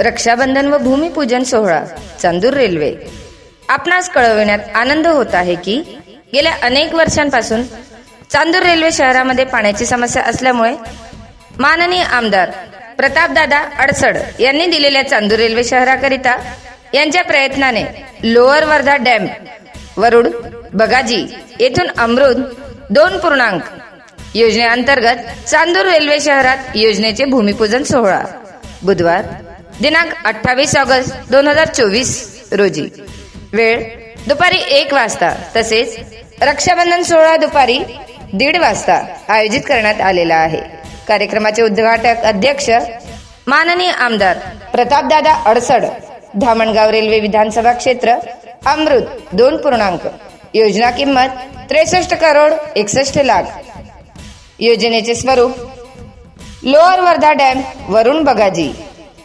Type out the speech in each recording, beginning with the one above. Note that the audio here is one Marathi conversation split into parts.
रक्षाबंधन व भूमिपूजन सोहळा चांदूर रेल्वे. आपणास कळविण्यात आनंद होत आहे की गेल्या अनेक वर्षांपासून चांदूर रेल्वे शहरामध्ये पाण्याची समस्या असल्यामुळे माननीय आमदार प्रतापदादा अडसड यांनी दिलेल्या चांदूर रेल्वे शहराकरिता यांच्या प्रयत्नाने लोअर वर्धा डॅम वरुड बगाजी येथून अमृत दोन पूर्णांक योजनेअंतर्गत चांदूर रेल्वे शहरात योजनेचे भूमिपूजन सोहळा. बुधवार दिनांक अठ्ठावीस ऑगस्ट दोन हजार चोवीस रोजी. वेळ दुपारी एक वाजता तसेच रक्षाबंधन सोहळा दुपारी दीड वाजता आयोजित करण्यात आलेला आहे. कार्यक्रमाचे उद्घाटक अध्यक्ष माननीय आमदार प्रतापदादा अडसड धामणगाव रेल्वे विधानसभा क्षेत्र अमृत दोन पूर्णांक योजना किंमत त्रेसष्ट करोड एकसष्ट लाख. योजनेचे स्वरूप लोअर वर्धा डॅम वरुण बगाजी.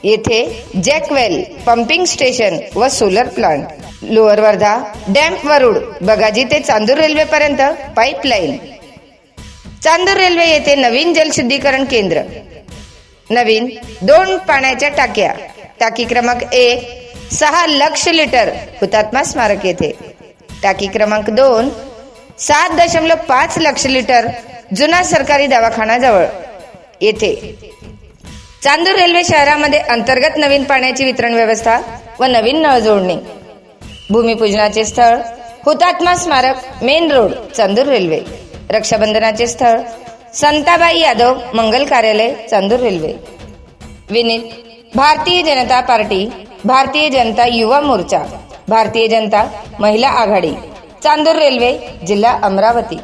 येथे जॅकवेल पंपिंग स्टेशन व solar plant. Lower Wardha dam Warud. Bagaji ते चांदूर रेल्वे पर्यंत पाईपलाईन. चांदूर रेल्वे येथे नवीन जलशुद्धीकरण केंद्र. नवीन दोन पाण्याच्या टाक्या. टाकी क्रमांक एक सहा लक्ष लिटर हुतात्मा स्मारक येथे. टाकी क्रमांक दोन सात दशमलव पाच लक्ष लिटर जुना सरकारी दवाखाना जवळ येथे. चांदूर रेल्वे शहरामध्ये अंतर्गत नवीन पाण्याची वितरण व्यवस्था व नवीन नळ जोडणी. भूमिपूजनाचे स्थळ हुतात्मा स्मारक मेन रोड चांदूर रेल्वे. रक्षाबंधनाचे स्थळ संताबाई यादव मंगल कार्यालय चांदूर रेल्वे. विनीत भारतीय जनता पार्टी भारतीय जनता युवा मोर्चा भारतीय जनता महिला आघाडी चांदूर रेल्वे जिल्हा अमरावती.